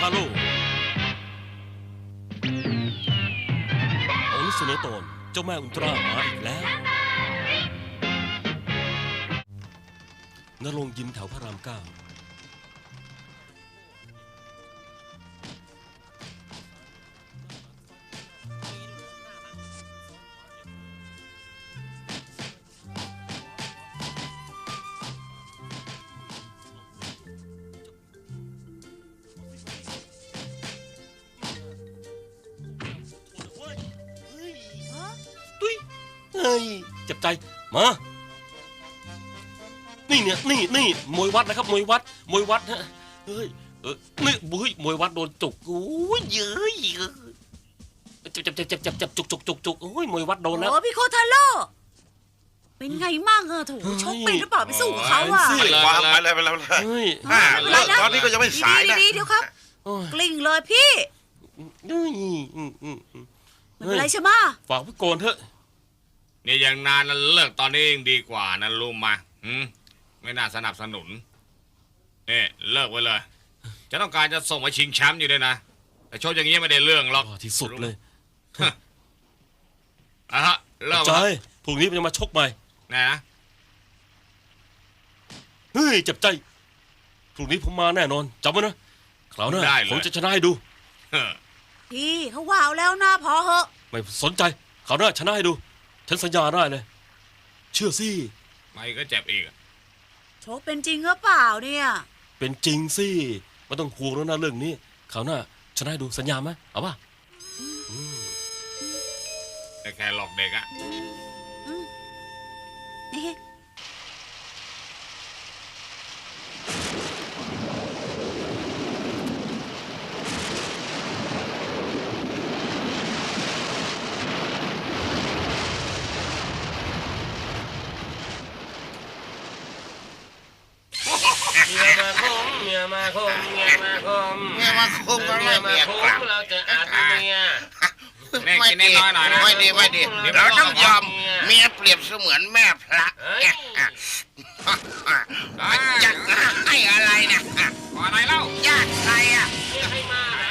อุลตร้าแมนคาร์โลเอานี้เสนอตอนเจ้าแม่อุลตร้ามาอีกแล้วนรงค์ยิมแถวพระรามเก้า จ็บใจมานี่เนี่ยนี่นี่มวยวัดนะครับมวยวัดมวยวัดฮะเฮ้ยเออนี่บุ้ยมวยวัดโดนจุกโอ้ยเย้ยเจ็บเจ็บเจ็บเจ็บเจ็บเจ็บจุกจุกจุกจุกโอ้ยมวยวัดโดนแล้วโอ้พี่โคทาโร่เป็นไงมั่งอะถูเฮ้ยชกเป็นหรือเปล่าไปสู้กับเขาอะโอ้ยวางไปเลยไปเลยไปเลยเฮ้ยอ่าไม่เลิเป็นไรกนะตอนนี้ก็ยังไม่สายนะดีๆเดี๋ยวครับโอ้ยกลิ้งเลยพี่เฮ้ยอืมอืมอืมไม่เป็นไรใช่ไหมะฝากไว้ก่อนเถอะ นี่ยังนานนะเลิกตอนนี้ยังดีกว่านะรู้มาหืมไม่น่าสนับสนุนนี่เลิกไว้เลย จะต้องการจะส่งมาชิงแชมป์อยู่ด้วยนะ แต่โชคอย่างนี้ไม่ได้เรื่องหรอกอ๋อที่สุดเลยอะฮะเลิกใจวะพรุ่งนี้มันจะมาชกใหม่นะนะเฮ้ยเจ็บใจพรุ่งนี้ผมมาแน่นอนจำไว้นะคราวหน้าผมจะชนะให้ดูเฮ้อพี่เขาว่าวแล้วนะพอเหอะ ไม่สนใจคราวหน้าชนะให้ดู ฉันสัญญาได้เลย เชื่อสิไม่ก็เจ็บอีกชกเป็นจริงหรือเปล่าเนี่ย เป็นจริงสิไม่ต้องห่วงแล้วนะเรื่องนี้คราวหน้าชนะให้ดูสัญญาไหมเอาป่ะแต่แค่หลอกเด็กอะเมียมาคมเมียมาคมเมียมาค มเมียมาคุมอะไรเมียกลับเราจะอาดเมียแม่กินน้อยๆหน่อยนะไม่ดีไม่ดีเราต้องยอมเมียเปรียบเสมือนแม่พระจะให้อะไรนะออะไรเล่าญาติใครอะ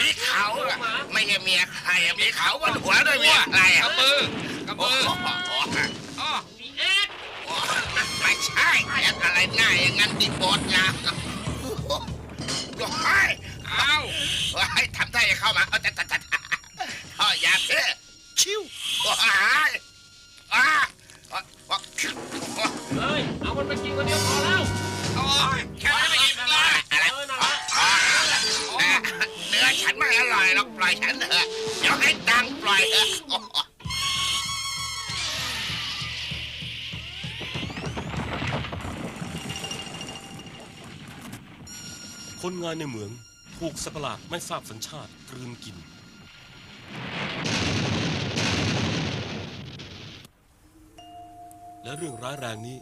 มีเขาไม่ใช่เมียใครมีเขาบนหัวด้วยเมียใครกอะระปือกระโอ้ปือโหอ๋อไม่ใช่อะไรง่ายอย่างนั้นที่โบสนะ เข้ามาเอาแต่แต่แต่พ่อยาเพ่ชิวอ้ายอ้าเฮ้ย เอามันไปกินคนเดียวพอแล้วโอ้ยแค่ไม่อิ่มเลยอะไรเนื้อฉันไม่อร่อยหรอกปล่อยฉันเถอะยวให้ตังปล่อยเถอะคนงานในเหมือง ถูกสัตว์ประหลาดไม่ทราบสัญชาติกลืนกิน และเรื่องร้ายแรงนี้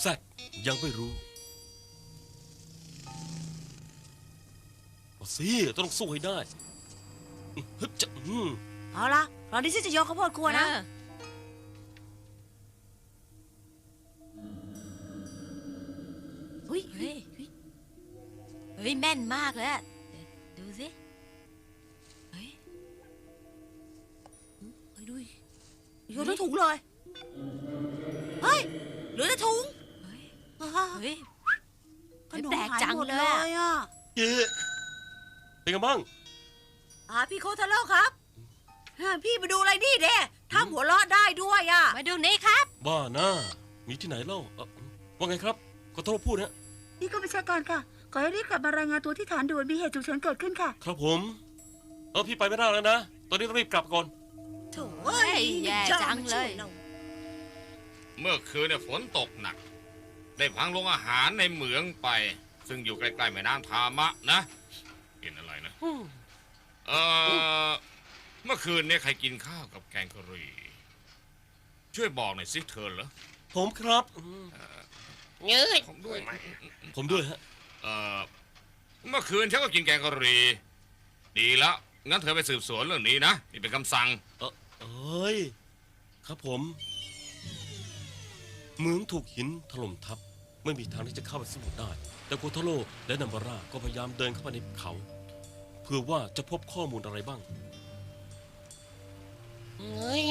แซดยังไม่รู้เอาสิต้องสู้ให้ได้ฮึบจะอืมเอาละตอนนี้ฉันจะยกข้าวโพดครัวนะ อุ้ย เฮ้ยแม่นมากเลยอะเดี๋ยวดูสิเฮ้ยเฮ้ยดูดิโยนทั้งถุงเลย เฮ้ยเหลือแต่ถุงเฮ้ยอ่าเฮ้ย ขนมแปลกหายจังหมดเลเลยอะยอะเย้เป็นไงบ้างอ่าพี่โคทาโร่ครับอ่าพี่ไปดูอะไรนี่เด้ทำหัวเราะได้ด้วยอะมาดูนี่ครับ บ้านะมีที่ไหนเล่าเอ่อว่าไงครับขอโทษพูดนะนี่ก็ประชาการค่ะ อให้รีบกลับมารายงานตัวที่ฐานด่วนมีเหตุฉุกเฉินเกิดขึ้นค่ะ ครับผม เออพี่ไปไม่ได้แล้วนะ ตอนนี้ต้องรีบกลับก่อน โถ่เฮ้ยแย่จังเลย เมื่อคืนเนี่ยฝนตกหนัก ได้พังโรงอาหารในเหมืองไป ซึ่งอยู่ใกล้ๆแม่น้ำทามะนะกินอะไรนะเออเมื่อคืนเนี่ยใครกินข้าวกับแกงกะหรี่ ช่วยบอกหน่อยสิเธอเหรอผมครับอืมผมด้วย ผมด้วยฮะ เออเมื่อคืนฉันก็กินแกงกะหรี่ดีแล้วงั้นเธอไปสืบสวนเรื่องนี้นะนี่เป็นคำสั่ง เอ้ย ครับผม เหมืองถูกหินถล่มทับ ไม่มีทางที่จะเข้าไปสำรวจได้ แต่โคทาโร่และนัมบาร่าก็พยายามเดินเข้าไปในเขา เพื่อว่าจะพบข้อมูลอะไรบ้าง เฮ้ย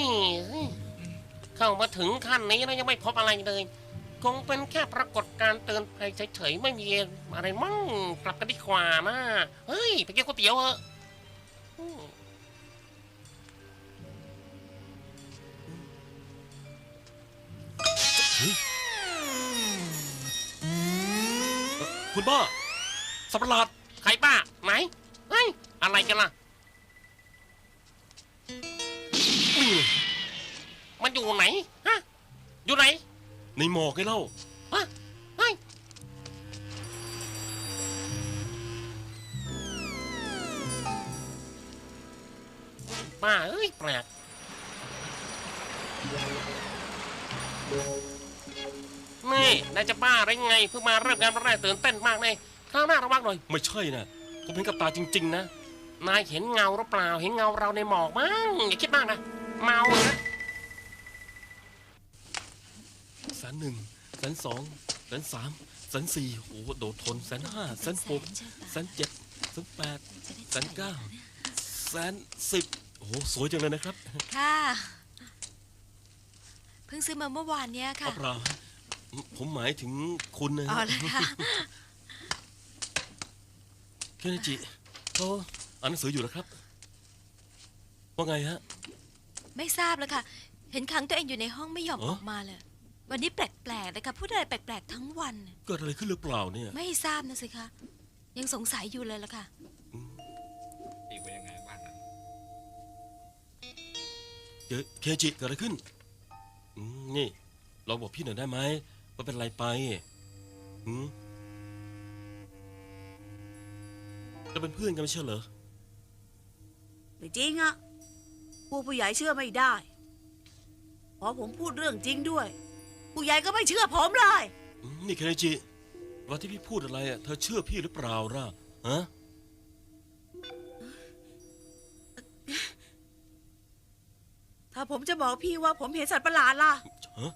เข้ามาถึงขั้นนี้แล้วยังไม่พบอะไรเลย คงเป็นแค่ปรากฏการณ์เตือนภัยเฉยๆไม่มีอะไรมั่งกลับกันดีกว่านะเฮ้ยไปกินก๋วยเตี๋ยวเถอะอืมคุณบ้าสัตว์ประหลาดใครบ้าไหนเฮ้ยอะไรกันล่ะนี่ไงมันอยู่ไหนฮะอยู่ไหน ในหมอกไงเล่าฮะเฮ้ยบ้าเอ้ยแปลกนี่นายจะบ้าอะไรไงเพิ่งมาเริ่มงานวันแรกตื่นเต้นมากเลยคราวหน้าระวังหน่อย ไม่ใช่นะผมเห็นกับตาจริง ๆ นะ นายเห็นเงาหรือเปล่า เห็นเงาเราในหมอกมั้งอย่าคิดมากนะ เมานะ แส นหนึ่งแสนสองแสนสามแสนสี่โอ้โหโดดทนแสนห้าแสนหกแสนเจ็ดแสนแปดแสนเก้าแสนสิบโอ้โหสวยจังเลยนะครับค่ะ เพิ่งซื้อมาเมื่อวานเนี้ยค่ะ เอาเปล่าผมหมายถึงคุณนะอ๋อเลยค่ะ เคนจิเขาอ่านหนังสืออยู่นะครับ ว่าไงฮะ ไม่ทราบแล้วค่ะ เห็นขังตัวเองอยู่ในห้องไม่ยอมเอ้อออกมาเลย วันนี้แปลกๆเลยค่ะพูดอะไรแปลกๆทั้งวัน เกิดอะไรขึ้นหรือเปล่าเนี่ย ไม่ทราบนะสิคะ ยังสงสัยอยู่เลยละค่ะอีกเป็นยังไงบ้างนะเดี๋ยวเคจิเกิดอะไรขึ้นอืมนี่ลองบอกพี่หน่อยได้ไหมว่าเป็นอะไรไปอืมเราเป็นเพื่อนกันไม่ใช่เหรอไม่จริงอะพวกผู้ใหญ่เชื่อไม่ได้ พอผมพูดเรื่องจริงด้วย ผู้ใหญ่ก็ไม่เชื่อผมเลย อืมนี่เคจิว่าที่พี่พูดอะไรอะเธอเชื่อพี่หรือเปล่าล่ะฮะถ้าผมจะบอกพี่ว่าผมเห็นสัตว์ประหลาดล่ะ ฮะ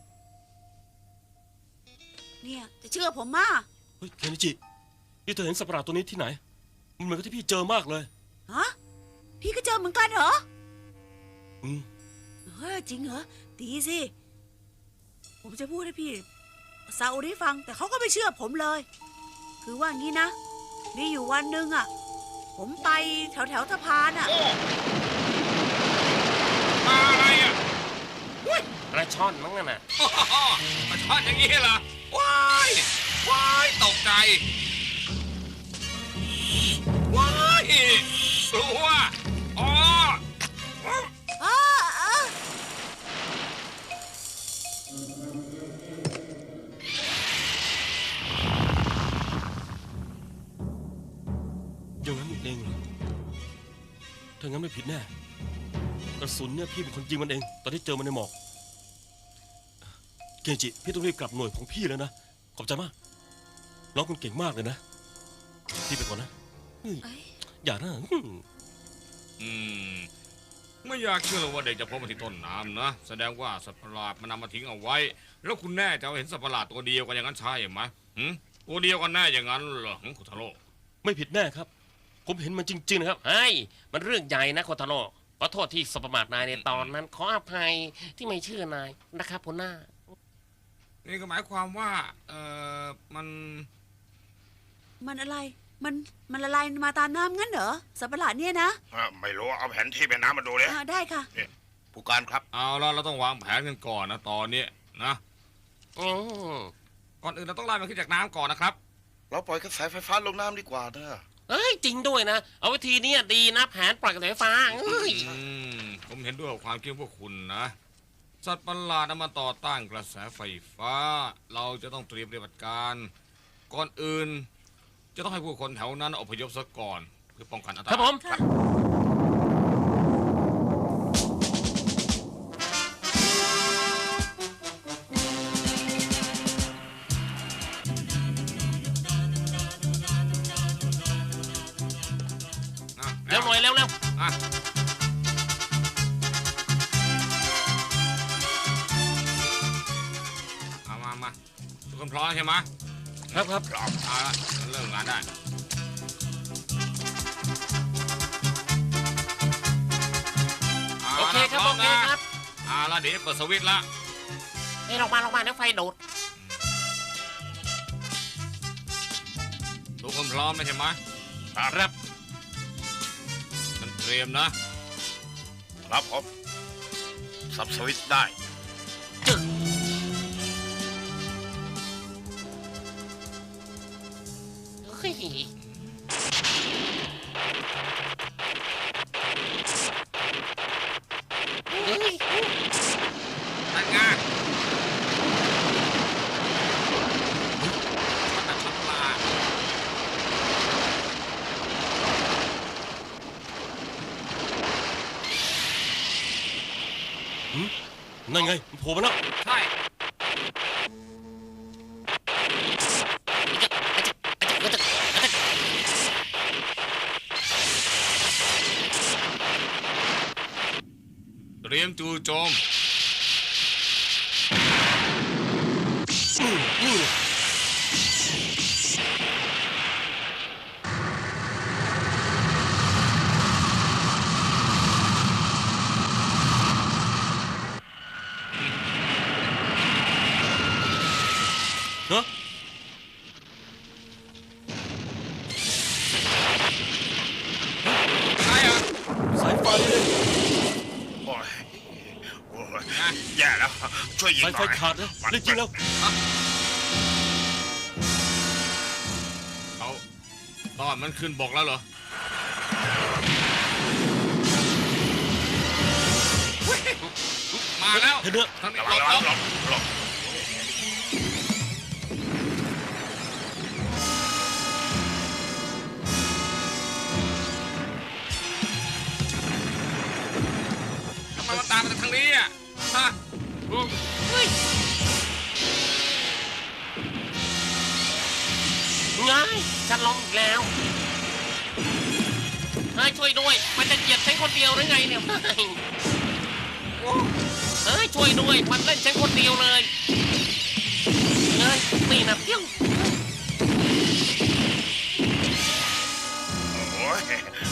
เนี่ยจะเชื่อผมมาเฮ้ยเคจินี่เธอเห็นสัตว์ประหลาดตัวนี้ที่ไหน มันเหมือนกับที่พี่เจอมากเลย ฮะพี่ก็เจอเหมือนกันเหรอ อืม เฮ้ยจริงเหรอดีสิ ผมจะพูดให้พี่ซาอุริฟัง แต่เขาก็ไม่เชื่อผมเลย คือว่างี้นะ มีอยู่วันหนึ่งอะ ผมไปแถวแถวๆสะพานอะ โอ้ปลาอะไรอะกระช่อนมั้งนั่นน่ะโอ้โหมาชอนอย่างนี้เหรอ ว้าย ว้าย ตกใจ งั้นไม่ผิดแน่ กระสุนเนี่ยพี่เป็นคนยิงมันเอง ตอนที่เจอมันในหมอก เกจิ พี่ต้องรีบกลับหน่วยของพี่แล้วนะ ขอบใจมาก น้องคุณเก่งมากเลยนะ พี่ไปก่อนนะเฮ้ยเอ้ยอย่านะอืมอืม ไม่อยากเชื่อเลยว่าเด็กจะพบมาที่ต้นน้ำนะ แสดงว่าสัตว์ประหลาดมันนำมาทิ้งเอาไว้ แล้วคุณแน่ใจะเห็นสัตว์ประหลาดตัวเดียวกันอย่างนั้นใช่ไหมหืมตัวเดียวกันแน่อย่างนั้นเหรอหึคุณทาโร่ไม่ผิดแน่ครับ ผมเห็นมันจริงๆนะครับเฮ้ยมันเรื่องใหญ่นะโคทาโร่ขอโทษที่สบประมาทนายในตอนนั้น ขออภัยที่ไม่เชื่อนายนะครับหัวหน้า นี่ก็หมายความว่า เออมันมันอะไร มัน มันละลายมาตามน้ำงั้นเหรอ สัตว์ประหลาดเนี่ยนะอะไม่รู้เอาแผนที่แม่น้ำมาดูเลยอ่าได้ค่ะ ผู้การครับ เอาแล้วเราต้องวางแผนกันก่อนนะตอนนี้นะอืมก่อนอื่นเราต้องไล่มันขึ้นจากน้ำก่อนนะครับ เราปล่อยกระแสไฟฟ้าลงน้ำดีกว่านะ เอ้ยจริงด้วยนะ เอาวิธีเนี้ยดีนะแผนปล่อยกระแสไฟฟ้าเอ้ยอืมผมเห็นด้วยกับความคิดของพวกคุณนะ สัตว์ประหลาดนำมาต่อต้านกระแสไฟฟ้า เราจะต้องเตรียมปฏิบัติการ ก่อนอื่น จะต้องให้ผู้คนแถวนั้นอพยพซะก่อน เพื่อป้องกันอันตครัราบผยมค่ะ มามาทุกคนพร้อมใช่ไหมครับครับพร้อมเอาละเริ่มงานได้โอเคครับาโอละเคครับ เอาละเดี๋ยวเปิดสวิตช์ละเฮ้ยลงมาลงมาเดี๋ยวไฟดูดทุกคนพร้อมนะใช่ไหมครับมันเตรียมนะ ครับผมสับสวิตช์ได้ นั่นไงตัดชักลานั่นไงมันโผล่มาแล้ว ใช่ เต รี ขาดนะรีบยิงแล้วเขาตอนมันขึ้นบกแล้วเหรอ มาแล้วเห็นเนื้อทางนี้ระหลวังบระหลวังบหลบหลบทำไมมันตามมาจากทางนี้อะฮะเฮ้ย ไงฉันลองอีกแล้วเฮ้ยช่วยด้วย มันจะเหยียบฉันคนเดียวหรือไงเนี่ยเฮ้ยโอ้เฮ้ยช่วยด้วย มันเล่นฉันคนเดียวเลยเฮ้ยนี่นะเพี้ยวโอ้ย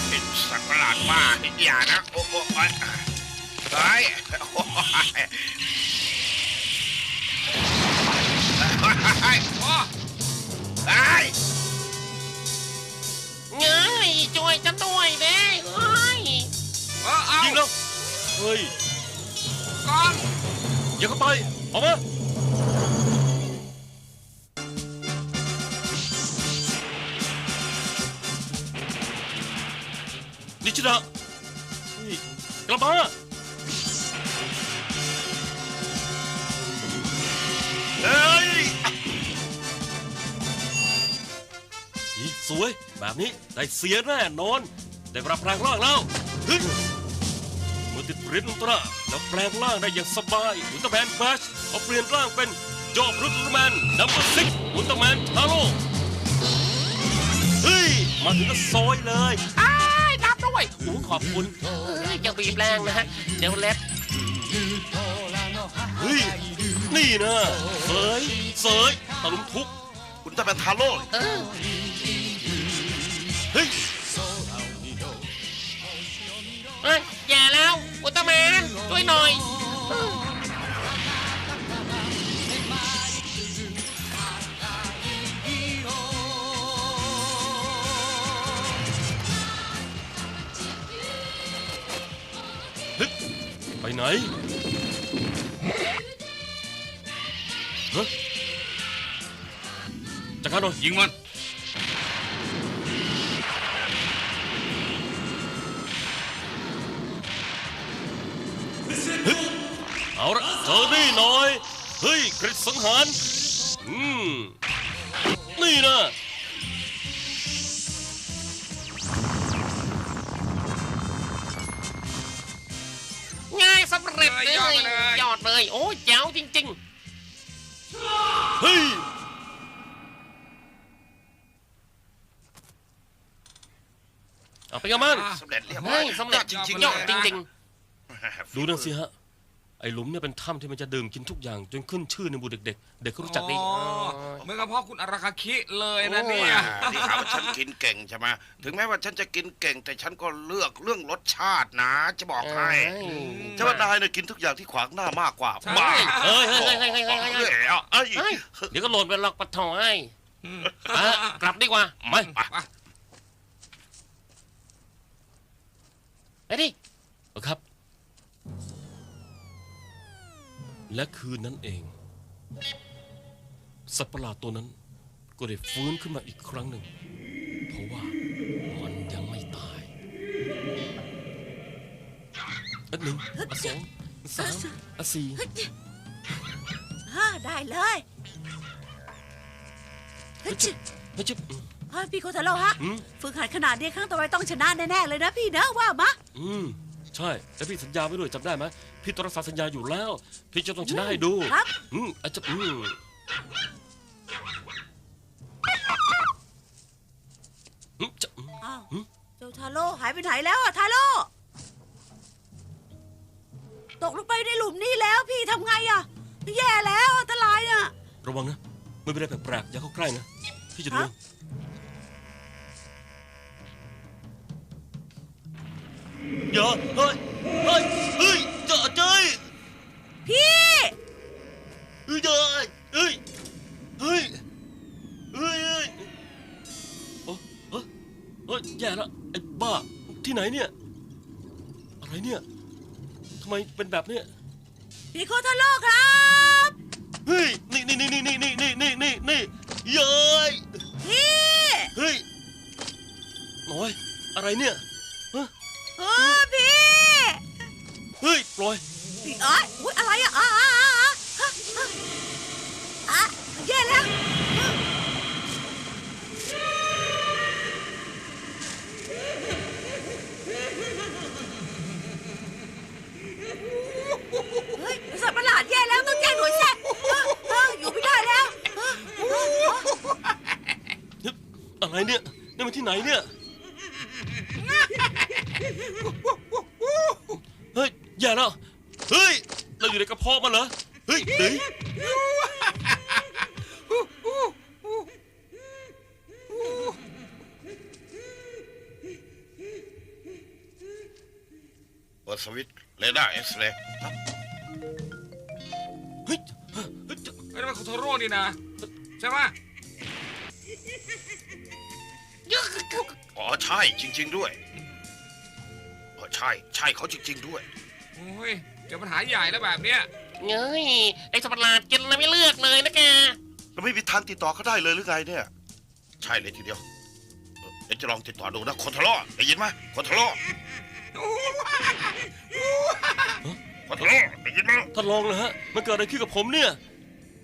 เป็นสัตว์ประหลาดมากอย่านะโอ้โหไอ้ไอ้ยโอ้ยไอ้ยโอ้ ไอ้ยเงยช่วยฉันด้วยเด้เฮ้ยเออเอายิงแล้วเฮ้ยก่อนอย่าเข้าไปออกมานิชิดะเฮ้ยกลับมา สวย แบบนี้ได้เสียแน่นอน ได้ปรับแปลงร่างแล้วเฮ้ยเมื่อติดปริ้นอุลตร้าแล้วแปลงร่างได้อย่างสบายอุลตร้าแมนแฟชเอาเปลี่ยนร่างเป็นจอบรุตแมนนัมเบอร์ซิกอุลตร้าแมนทาโร่เฮ้ย มาถึงก็ซอยเลยอ้ายรับด้วยโอ้ขอบคุณเฮ้ยอย่าบีบแรงนะฮะ เดี๋ยวเล็บเฮ้ย นี่นะเสยเสยตะลุมทุกข์คุณจะเป็นทาโร่ เออ อ้ยแย่แล้วอุลตร้าแมนช่วยหน่อยเออเฮ้ยไปไหนฮะจัดการหน่อยยิงมัน สังหาร อืม นี่นะง่ายสำเร็จเลยยอดไปเลย ยอดเลย โอ้ยแจ๋วจริงเฮ้ย เอาไปกันมันสำเร็จเรียบๆร้อเฮ้ยยสำเร็จจริงยๆอดจริง ๆ ดูนั่นสิฮะ ไอ้หลุมเนี่ยเป็นถ้ำที่มันจะดื่มกินทุกอย่าง จนขึ้นชื่อในหมู่เด็กๆเด็กเขารู้จักดีอ๋ออ๋อเหมื่อนกับพ่อคุณอาราคาคิเลยนะเนี่ยที่หาว่าฉันกินเก่งใช่ไหมถึงแม้ว่าฉันจะกินเก่ง แต่ฉันก็เลือกเรื่องรสชาตินะ จะบอกให้เอ้ยใช่ว่านายเนี่ยกินทุกอย่างที่ขวางหน้ามากกว่าใช่ บ้าเฮ้ยเฮ้ยเฮ้ยเฮ้ยเฮ้ยเฮ้ยเฮ้ยเอ้ยเฮ้ยเดี๋ยวก็หล่นไปหลอกปะถอยอืมอะกลับดีกว่าไปไปไปดิเอาครับ และคืนนั้นเอง สัตว์ประหลาดตัวนั้นก็ได้ฟื้นขึ้นมาอีกครั้งหนึ่ง เพราะว่ามันยังไม่ตาย อันหนึ่งอันสองอันสามอันสี่ฮ่าได้เลยเฮ้ยจิเฮ้ยจิ๊บอืมเฮ้ยพี่โคทาโร่ฮะอืมฝึกหัดขนาดนี้ครั้งต่อไปต้องชนะแน่ๆเลยนะพี่นะว่ามะ อืม ใช่ แล้วพี่สัญญาไว้ด้วยจำได้ไหม พี่ต้องรักษาสัญญาอยู่แล้ว พี่จะต้องชนะให้ดูครับ อืมอาจจะอืมอืมจะอืมอ้าวหืมเจ้าทาโร่หายไปไหนแล้วอะทาโร่ตกลงไปในหลุมนี้แล้วพี่ทำไงอะแย่แล้วอันตรายน่ะระวังนะไม่เป็นไรแปลกๆอย่าเข้าใกล้นะพี่จะดูฮะอย่าเฮ้ยเฮ้ยเฮ้ยเจอเจย พี่เฮ้ยเจยเฮ้ยเฮ้ยเฮ้ยเฮ้ยโอ้เฮ้ยเฮ้ยแย่แล้วไอ้บ้าที่ไหนเนี่ย อะไรเนี่ยทำไมเป็นแบบเนี้ยพี่โคทาโร่ครับ เฮ้ยนี่นี่นี่นี่นี่นี่นี่นี่นี่เย้ยพี่เฮ้ยน้อยอะไรเนี่ยเออพี่เฮ้ยปล่อยพี่เอ้ยอุ๊ย อะไรอะอ่าอ่าอ่าอ่าอ่าอ่าแย่แล้ว เฮ้ยสัตว์ประหลาดแย่แล้วต้องแจ้งหน่วยแซ่เออเอออยู่ไม่ได้แล้วเออเออเอออะไรเนี่ยนี่มันที่ไหนเนี่ย เฮ้ย อย่าแล้วเฮ้ยเรา อยู่ในกระเพาะมันเหรอ เฮ้ยเฮ้ยเปิดสวิตช์เรดาร์เอ็กซเรย์เฮ้ยเฮ้ยไอ้นั่นมันโคโทโร่นี่นะ ใช่ไหมอ๋อใช่จริง ๆ ด้วยเออใช่ ใช่เขาจริง ๆ ด้วย โอ้ยเจอปัญหาใหญ่แล้วแบบเนี้ย เฮ้ยไอ้สัตว์ประหลาดกินอะไรไม่เลือกเลยนะแกเราไม่มีทางติดต่อเขาได้เลยหรือไงเนี่ย ใช่เลยทีเดียวเออเดี๋ยวจะลองติดต่อดูนะคนทะเลาะได้ยินไหมคนทะเลาะคนทะเลาะได้ยินไหมท่านลองนะฮะ มันเกิดอะไรขึ้นกับผมเนี่ย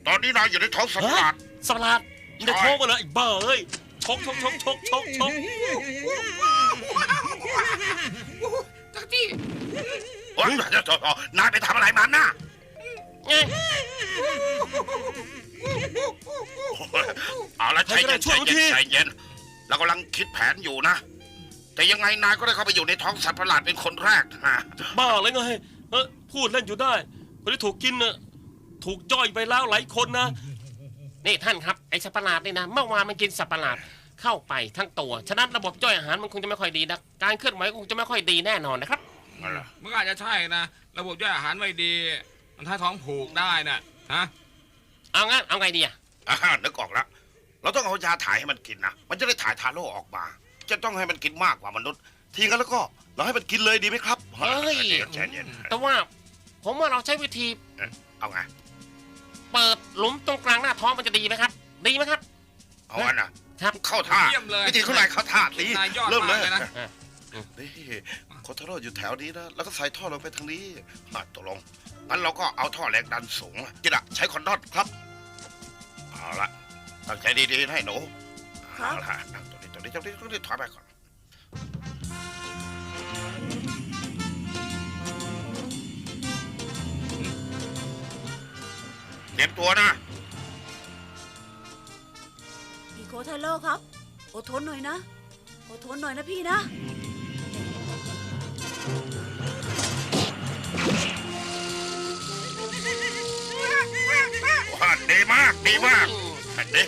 ตอนนี้นายอยู่ในท้องสัตว์ประหลาด สัตว์ประหลาดอยู่ในท้องมันเหรอไอ้บ้าเอ้ยชกชกชกชกชกชกตักจี้โอ๊ยนายไปทำอะไรมันน่ะ เอาละใจเย็นใจเย็นใจเย็นเรากำลังคิดแผนอยู่นะ แต่ยังไงนายก็ได้เข้าไปอยู่ในท้องสัตว์ประหลาดเป็นคนแรกนะบ้าเลยไงเออพูดเล่นอยู่ได้คนที่ถูกกินน่ะถูกจ้อยไปแล้วหลายคนนะนี่ท่านครับไอ้สัตว์ประหลาดนี่นะเมื่อวานมันกินสัตว์ประหลาดเข้าไปทั้งตัวฉะนั้นระบบย่อยอาหารมันคงจะไม่ค่อยดีนะการเคลื่อนไหวคงจะไม่ค่อยดีแน่นอนนะครับนั่นแหละมันก็อาจจะใช่นะระบบย่อยอาหารไม่ดี มันท้ายท้องผูกได้น่ะฮะเอางั้นเอาไงดีอะอ่านึกออกแล้ว เราต้องเอายาถ่ายให้มันกินนะ มันจะได้ถ่ายทาโร่ออกมา จะต้องให้มันกินมากกว่ามนุษย์ ทีงั้นแล้วก็เราให้มันกินเลยดีไหมครับเฮ้ยใจเย็นแต่ว่าผมว่าเราใช้วิธีเอาไง เปิดหลุมตรงกลางหน้าท้องมันจะดีไหมครับ ดีไหมครับ เอาอันน่ะครับ เข้าท่าเยี่ยมเลยวิธีเขานายเข้าท่าสินายยอดเริ่มเลยมากเลยนะ นี่โคทาโร่อยู่แถวนี้นะ แล้วก็ใส่ท่อลงไปทางนี้อะตกลงงั้นเราก็เอาท่อแรงดันสูงจิระใช้คอนดอนครับ เอาละ ตั้งใจดีๆนะให้หนูครับ เอาละนั่งตรงนี้ตรงนี้ตรงนี้ตรงนี้ถอยไปก่อน เตรียมตัวนะ พี่โคทาโร่ครับ อดทนหน่อยนะ อดทนหน่อยนะพี่นะอะดีมาก ดีมาก ดี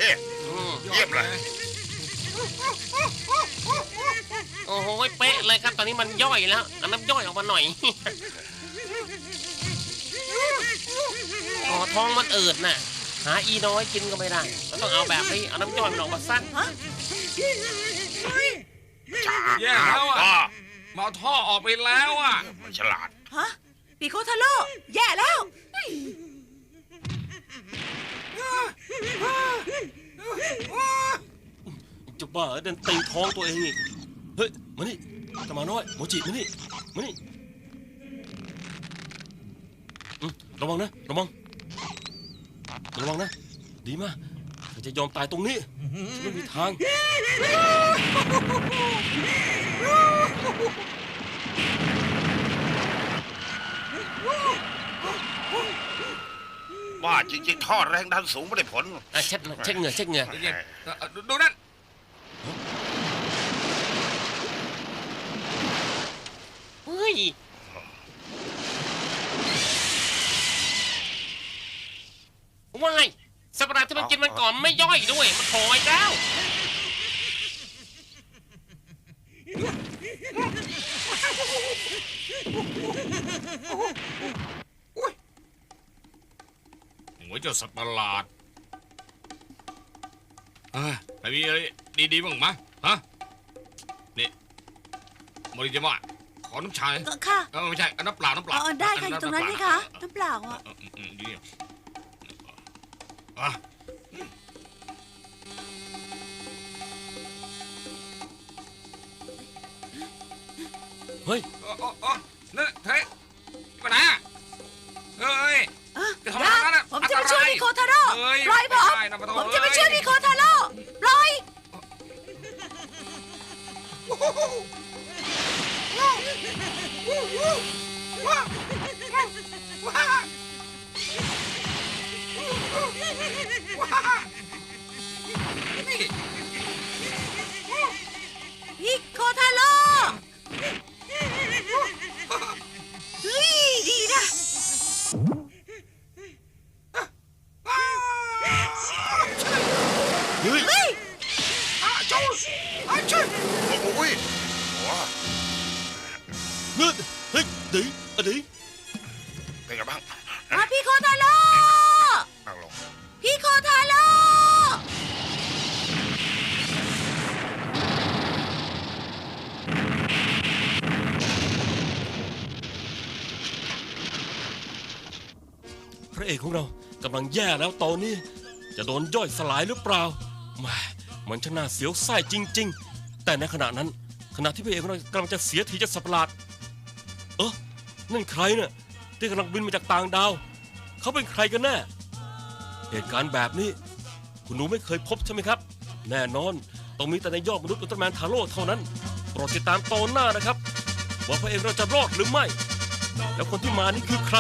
อืมเยี่ยมเลยโอ้โหเป๊ะเลยครับ ตอนนี้มันย่อยแล้วเอาน้ำย่อยออกมาหน่อย อ๋อท้องมันอืดน่ะ หาอีน้อยกินก็ไม่ได้มันต้องเอาแบบนี้เอาน้ำย่อยมันออกมาสั้นแย่แล้วอะก็มาเอาท่อออกไปแล้วอะฉลาด ฮะปีโคทาโร่แย่แล้ว จะบ้าเดินตีท้องตัวเองอีก เฮ้ย มานี่ตามาน้อยโมจิมานี่มานี่ระวังนะ ระวัง ระวังนะ ดีมากจะยอมตายตรงนี้ฉันไม่มีทาง ว่าจริงๆท่อแรงดันสูงไม่ได้ผล อะเช็ดหน่อยเช็ดเหงื่อเช็ดเหงื่อเย็นๆเออเออดูดูนั่นเฮ้ยว่ายสัตว์ประหลาดที่มันกินมันก่อนไม่ย่อยด้วย มันโผล่อีกแล้ว โอ้ยเจ้าสัตว์ประหลาดเอ้ยแต่มีอะไรดีๆบ้างมะฮะนี่มริยามะขอน้ำชาก็ค่ะเออไม่ใช่เอาน้ำเปล่าน้ำเปล่าเออได้ค่ะอยู่ตรงนั้นนี่คะน้ำเปล่าอะเอออืมอืมดีอะเฮ้ยโอ้โอ้โอ้ เฮ้ยปล่อยผมไม่ได้นะปะโถผมจะไปเอ้ยช่วยพี่โคทาโร่ปล่อย พระเอกของเรากำลังแย่แล้วตอนนี้ จะโดนย่อยสลายหรือเปล่าแหมมันช่างน่าเสียวไส้จริง ๆ แต่ในขณะนั้น ขณะที่พระเอกของเรากำลังจะเสียทีจะสัตว์ประหลาด เออนั่นใครเนี่ยที่กำลังบินมาจากต่างดาว เขาเป็นใครกันแน่เหตุการณ์แบบนี้ คุณหนูไม่เคยพบใช่ไหมครับ แน่นอนต้องมีแต่ในยอดมนุษย์อุลตร้าแมนทาโร่เท่านั้นโปรดติดตามตอนหน้านะครับ ว่าพระเอกเราจะรอดหรือไม่ แล้วคนที่มานี่คือใคร